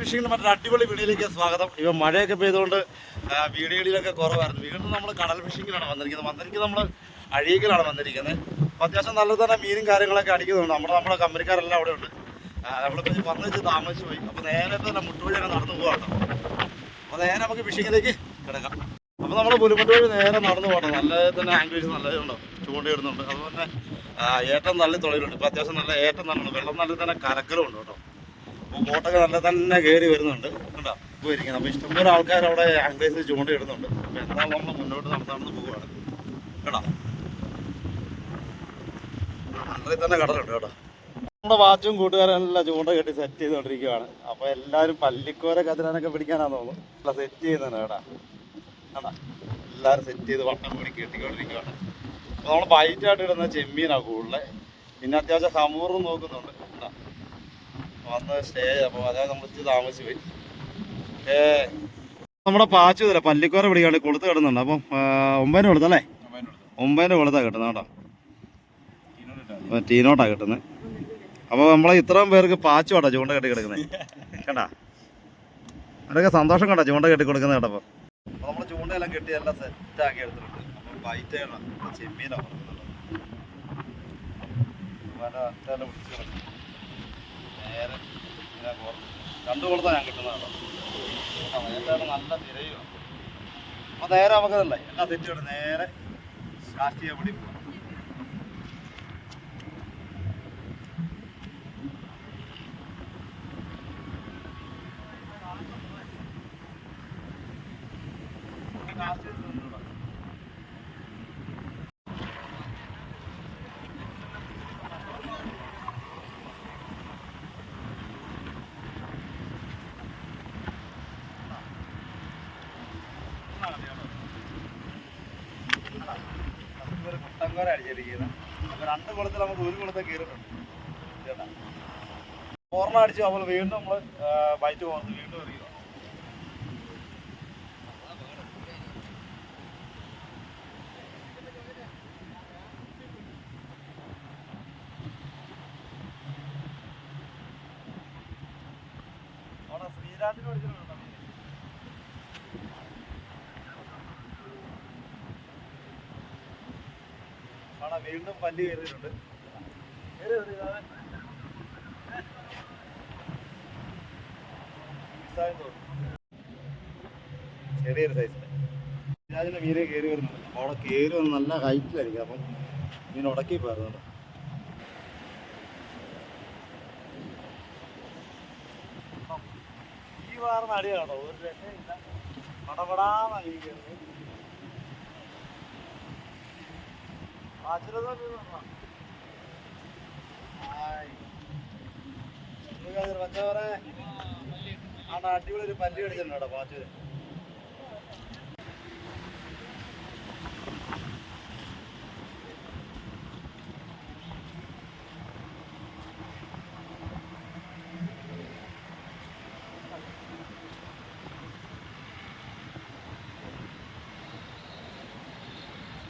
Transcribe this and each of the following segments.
ഫിഷിംഗിന് മറ്റൊരു അടിപൊളി വീഡിയോയിലേക്ക് സ്വാഗതം. ഇവ മഴയൊക്കെ പെയ്തുകൊണ്ട് വീടുകളിലൊക്കെ കുറവായിരുന്നു. വീണ്ടും നമ്മൾ കടൽ ഫിഷിങ്ങിലാണ് വന്നിരിക്കുന്നത്. വന്നിരിക്കുന്നത് നമ്മൾ അഴീക്കലാണ് വന്നിരിക്കുന്നത്. അപ്പോൾ അത്യാവശ്യം നല്ല തന്നെ മീനും കാര്യങ്ങളൊക്കെ അടിക്കുന്നുണ്ട്. നമ്മുടെ നമ്മുടെ കമ്പനിക്കാരെല്ലാം അവിടെ ഉണ്ട്. നമ്മളെ പറ്റി വന്നു വെച്ച് താമസിച്ച് പോയി. അപ്പോൾ നേരെ തന്നെ മുട്ടുവഴി അങ്ങ് നടന്നു പോകാം അപ്പോൾ നേരെ നമുക്ക് ഫിഷിങ്ങിലേക്ക് കിടക്കാം. അപ്പോൾ നമ്മൾ പുലിമുട്ട് വഴി നേരെ നടന്നു പോകണം നല്ല തന്നെ ആംഗ്ലേജ് നല്ലതുണ്ടോ ചൂണ്ടയിടുന്നുണ്ട്. അതുപോലെ തന്നെ ഏറ്റവും നല്ല തുളയിലുണ്ട്. ഇപ്പോൾ അത്യാവശ്യം നല്ല ഏറ്റവും തള്ളുണ്ട് വെള്ളം നല്ല തന്നെ കരക്കലുണ്ട് കേട്ടോ. അപ്പോൾ ബോട്ടൊക്കെ നല്ല തന്നെ കയറി വരുന്നുണ്ട്. കണ്ടോ? പോയിരിക്കുന്നത് അപ്പോൾ ഇഷ്ടംപോലെ ആൾക്കാർ അവിടെ ആംഗ്ലേസ് ചൂണ്ടയിടുന്നുണ്ട് അപ്പോൾ എന്താ നമ്മൾ മുന്നോട്ട് നടത്താമെന്ന് പോവുകയാണ് കേട്ടോ തന്നെ കടലുണ്ട് കേട്ടോ. നമ്മുടെ വാച്ചും കൂട്ടുകാരെല്ലാം ചൂണ്ട കെട്ടി സെറ്റ് ചെയ്തുകൊണ്ടിരിക്കുകയാണ് അപ്പോൾ എല്ലാവരും പല്ലിക്കോര കതിരാനൊക്കെ പിടിക്കാനാന്ന് തോന്നുന്നു. അല്ല സെറ്റ് ചെയ്യുന്നതാണ് കേടാ കണ്ടാ? എല്ലാവരും സെറ്റ് ചെയ്ത് വട്ടം കൂടി കെട്ടിക്കൊണ്ടിരിക്കുകയാണ് അപ്പോൾ നമ്മൾ ബൈറ്റായിട്ട് ഇടുന്ന ചെമ്മീനാണ് കൂടുതൽ പിന്നെ അത്യാവശ്യം ഹമൂറും നോക്കുന്നുണ്ട്. വന്ന് സ്റ്റേ അപ്പോൾ അതായത് നമ്മൾ ഇച്ചിരി താമസിച്ച് പോയി. ഏ നമ്മുടെ പാച്ചു തരാം പല്ലിക്കോര പിടിക്കാണ്ട് കൊളുത്ത് കിടന്നുണ്ട്. അപ്പം ഒമ്പതിന് കൊടുത്തല്ലേ ഒമ്പതിന് കൊളുത്താണ് കിട്ടുന്നത് കേട്ടോ. അപ്പോൾ ടീനോട്ടാണ് കിട്ടുന്നത് അപ്പോൾ നമ്മളെ ഇത്രയും പേർക്ക് പാച്ചു കേട്ടോ ചൂണ്ട കെട്ടി കിടക്കുന്നത് കേട്ടാ അവരൊക്കെ സന്തോഷം കേട്ടോ ചൂണ്ട കെട്ടി കൊടുക്കുന്നത് കേട്ടപ്പോ അപ്പോൾ നമ്മൾ ചൂണ്ടയെല്ലാം കെട്ടി എല്ലാം സെറ്റ് ആക്കി എടുത്തിട്ടുണ്ട്. അപ്പോൾ ബൈറ്റാണ് നേരെ ഇങ്ങനെ രണ്ടു കൊടുത്താൽ ഞാൻ കിട്ടുന്നതാണ് നല്ല തിരയുമാണ് അപ്പോൾ നേരെ നമുക്കതല്ലേ എല്ലാം ചെയ്യണം നേരെ ചെയ്യാൻ വേണ്ടി പോകാം മുട്ടൻകോര അടിച്ചിരിക്കുന്നത് അപ്പൊ രണ്ട് കുളത്തിൽ നമുക്ക് ഒരു കുളത്തെ കയറിയിട്ടുണ്ട് ചേട്ടാ ഓർമ്മ അടിച്ചു നമ്മൾ വീണ്ടും നമ്മൾ ബൈറ്റ് പോകുന്നത് വീണ്ടും എറിയുക ശ്രീരാജിന് വിളിച്ചിട്ടുണ്ടോ. വീണ്ടും പല്ലി കയറിയിട്ടുണ്ട്. ചെറിയൊരു സൈസിൽ രാജിന്റെ മീനെ കയറി വരുന്നുണ്ട്. അവിടെ കയറി വന്ന് നല്ല ഹൈറ്റിലായിരിക്കും. അപ്പം മീൻ ഉടക്കി പോയിരുന്നുണ്ട് ഈ വാർന്ന അടിയാണോ? ഒരു രക്ഷയില്ല പടപടാന്ന് മീൻ കയറുന്നത്. അടിപൊളി ഒരു പല്ലി കടിച്ചിട്ടുണ്ടോ പാച്ചൂര്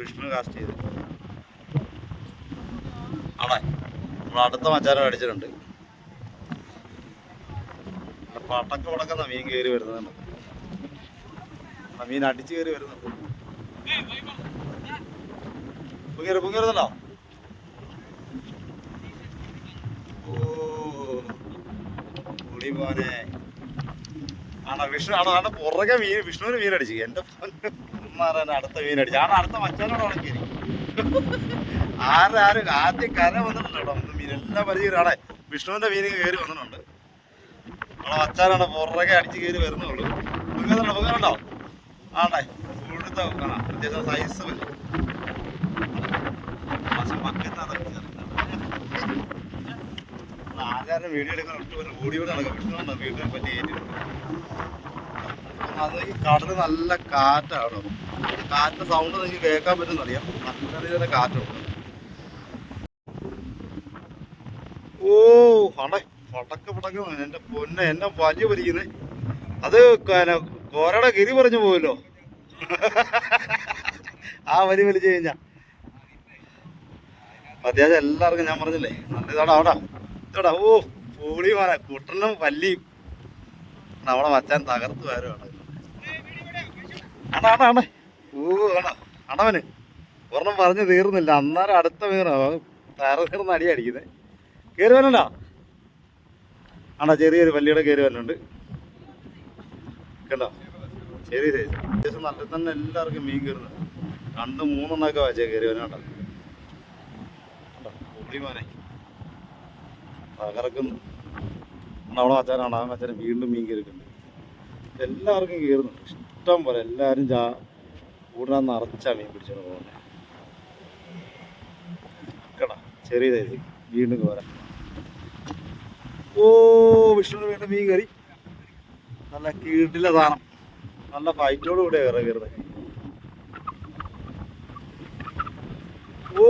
വിഷ്ണു കാസ്റ്റ് ചെയ്ത്. ആണേ നമ്മൾ അടുത്ത മച്ചാനം അടിച്ചിട്ടുണ്ട്. പട്ടൊക്കെ പടക്ക പടക്കുന്ന മീൻ കയറി വരുന്നത് മീൻ അടിച്ചു കയറി വരുന്നുണ്ട്. പൊങ്ങേറി പൊങ്ങേറുന്നുണ്ടോ ആണോ വിഷ്ണു? ആണോ? ആണോ? പുറകെ മീൻ വിഷ്ണുവിന് മീൻ അടിച്ചു. എന്റെ പൊന്നാറാണ് അടുത്ത മീൻ അടിച്ചു ആണ് അടുത്ത മച്ചാനോട് ഉണക്കി ആരാരും ആദ്യം കര വന്നിട്ടുണ്ട് കേട്ടോ. മീൻ എല്ലാം പരിചയമാണ് വിഷ്ണുവിന്റെ മീൻ കയറി വന്നിട്ടുണ്ട്. നമ്മളെ മച്ചാനാണ് പുറകെ അടിച്ച് കയറി വരുന്നുള്ളൂ. പൊങ്ങുന്നുണ്ടോ പൊങ്ങുന്നുണ്ടോ ആണേ കൂടുതൽ കാണാം. അത്യാവശ്യം സൈസ് ആരെ എല്ലാവരും വീഡിയോ എടുക്കാൻ ഒട്ടും ഓടിയോടെ ഓടി നടക്കും. വിഷ്ണുണ്ടോ വീട്ടിനെ പറ്റി ഏറ്റിട്ടുണ്ട് അത് ഈ കടൽ നല്ല കാറ്റാണ്. കാറ്റിന്റെ സൗണ്ട് നിങ്ങൾക്ക് കേൾക്കാൻ പറ്റുന്നറിയാം നല്ല കാറ്റുണ്ട് ഓ അടേ പടക്ക പടക്ക എന്റെ പൊന്നെ എന്നെ വലിയ വലിക്കുന്നേ. അത് കോരയുടെ ഗിരി പറഞ്ഞു പോവല്ലോ. ആ വലി വലിച്ചു കഴിഞ്ഞാ. അത്യാവശ്യം എല്ലാവർക്കും ഞാൻ പറഞ്ഞില്ലേ? നല്ല ഇതാടാ അവിടെ. ഇതാടാ ഓ പൂളി മാന കുട്ടനും വല്ലിയും. അവിടെ മച്ചാൻ തകർത്ത് വരുവാണ്. ഓ അടാ അടവന് ഒരെണ്ണം പറഞ്ഞു തീർന്നില്ല. അന്നേരം അടുത്ത മീനോ തറ തീർന്ന് അടി അടിക്കുന്നത് കയറി ആണോ ചെറിയൊരു പല്ലിയുടെ കയറി വരുന്നുണ്ട് കണ്ടോ? ചെറിയ ശരി അത്യാവശ്യം നല്ല തന്നെ എല്ലാവർക്കും മീൻ കയറുന്നത് രണ്ട് മൂന്നെണ്ണമൊക്കെ വായിച്ചാൽ കയറി വരാണ്ടോ പുള്ളിമാനെ തകർക്കുന്നു. അവിടെ അച്ഛനാണ്. അച്ഛനെ വീണ്ടും മീൻ കയറിയിട്ടുണ്ട്. എല്ലാവർക്കും കയറുന്നുണ്ട്. ഇഷ്ടം പോലെ എല്ലാവരും ചാ കൂടാൻ നിറച്ചാ മീൻ പിടിച്ചോണ്ട് പോകുന്നത് കേട്ടോ ചെറിയ സൈസ് വീണ്ടും കോര ഓ വിഷ്ണു വീണ്ടും മീൻ കറി. നല്ല കീട്ടിലെ സാധനം. നല്ല ഫൈറ്റോട് കൂടെ കയറി കയറുന്നത് ഓ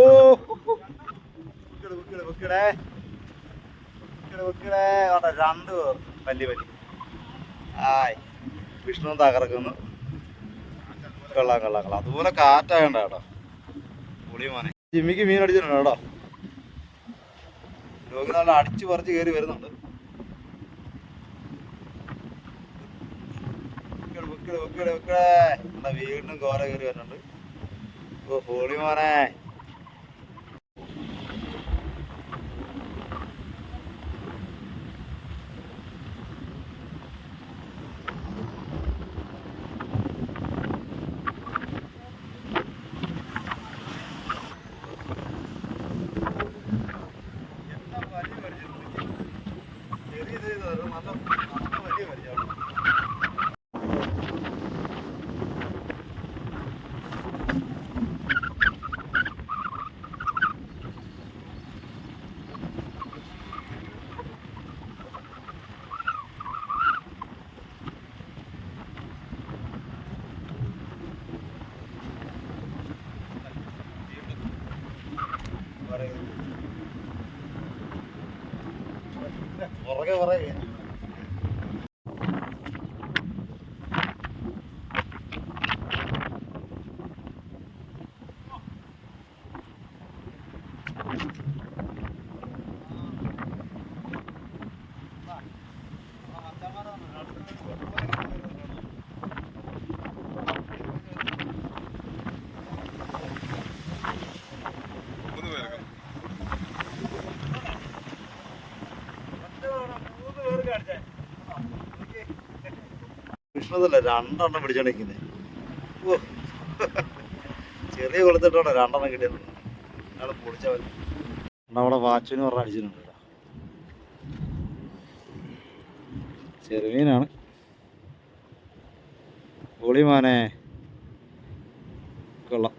വെക്കടെ വെക്കടേ വെക്കടെ വെക്കടേ. വേണ്ട രണ്ട് പേർ വലിയ വലിയ. ആയ്. വിഷ്ണു തകർക്കുന്നു. കൊള്ളാം കൊള്ളാം കൊള്ളാം. അതുപോലെ കാറ്റാകണ്ട കേട്ടോ. പുളിമാനെ ജിമ്മിക്ക് മീൻ അടിച്ചിട്ടുണ്ട് കേട്ടോ. രോഗി നല്ല അടിച്ചു പറിച്ച് കയറി വരുന്നുണ്ട്. വീണ്ടും കോര കയറി വരുന്നുണ്ട്. ഓ പൊളി മോനെ എന്താ വലിയ പരിചയം ചെറിയ സൈസ് അത് നല്ല നല്ല വലിയ പരിചയമാണ് പുറകെ പുറകെ കൃഷ്ണതല്ല രണ്ടെണ്ണം പിടിച്ചോണ്ടിരിക്കുന്നത് ഓ. ചെറിയ കൊളുത്തിട്ടാണ് രണ്ടെണ്ണം കിട്ടിയത് അയാൾ പൊടിച്ചവൻ നമ്മുടെ വാച്ചിന് പറഞ്ഞ അടിച്ചിട്ടുണ്ട് കേട്ടോ. ചെറുമീനാണ്. പൊളിമാനെ കൊള്ളാം.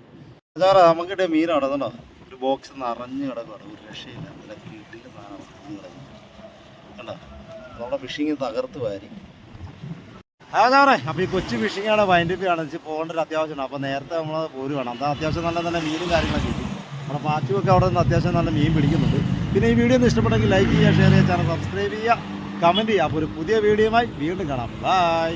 നമുക്ക് കിട്ടിയ മീനാണ് അതുകൊണ്ടോ ഒരു ബോക്സ് നിറഞ്ഞു കിടക്കുകയാണ് ഒരു രക്ഷയില്ല. നല്ല കിട്ടിയ സാധനം കിടക്കുന്നു കണ്ടോ? നമ്മുടെ ഫിഷിങ് തകർത്ത് വാരി. അതാ അപ്പോൾ ഈ കൊച്ചു ഫിഷിങ്ങാണ് വൈൻഡപ്പ് ആണ് പോകേണ്ട ഒരു അത്യാവശ്യമാണ്. അപ്പോൾ നേരത്തെ നമ്മൾ പോരുവാണ്. അതാ അത്യാവശ്യം നല്ല നല്ല മീനും കാര്യങ്ങളൊക്കെ കിട്ടി. നമ്മുടെ പാച്ചുമൊക്കെ അവിടെ നിന്ന് അത്യാവശ്യം നല്ല മീൻ പിടിക്കുന്നുണ്ട്. പിന്നെ ഈ വീഡിയോ ഒന്ന് ഇഷ്ടപ്പെട്ടെങ്കിൽ ലൈക്ക് ചെയ്യുക ഷെയർ ചെയ്യുക ചാനൽ സബ്സ്ക്രൈബ് ചെയ്യുക കമന്റ് ചെയ്യുക. അപ്പോൾ ഒരു പുതിയ വീഡിയോയുമായി വീണ്ടും കാണാം. ബൈ